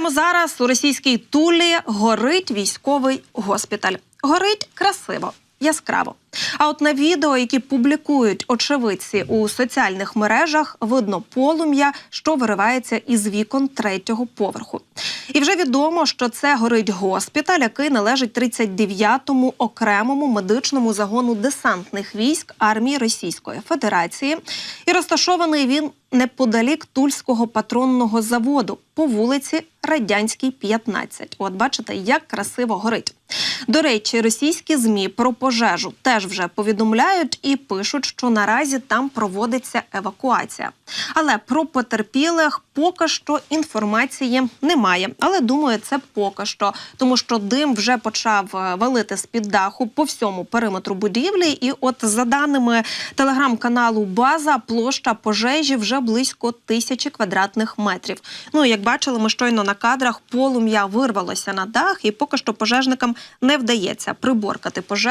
Прямо зараз у російській Тулі горить військовий госпіталь. Горить красиво, яскраво. А от на відео, які публікують очевидці у соціальних мережах, видно полум'я, що виривається із вікон третього поверху. І вже відомо, що це горить госпіталь, який належить 39-му окремому медичному загону десантних військ армії Російської Федерації, і розташований він неподалік Тульського патронного заводу по вулиці Радянській, 15. От бачите, як красиво горить. До речі, російські змі про пожежу теж вже повідомляють і пишуть, що наразі там проводиться евакуація. Але про потерпілих поки що інформації немає. Але думаю, це поки що, тому що дим вже почав е, валити з під даху по всьому периметру будівлі. І, от за даними телеграм-каналу База, площа пожежі вже близько тисячі квадратних метрів. Ну як бачили, ми щойно на кадрах полум'я вирвалося на дах, і поки що пожежникам не вдається приборкати пожежу.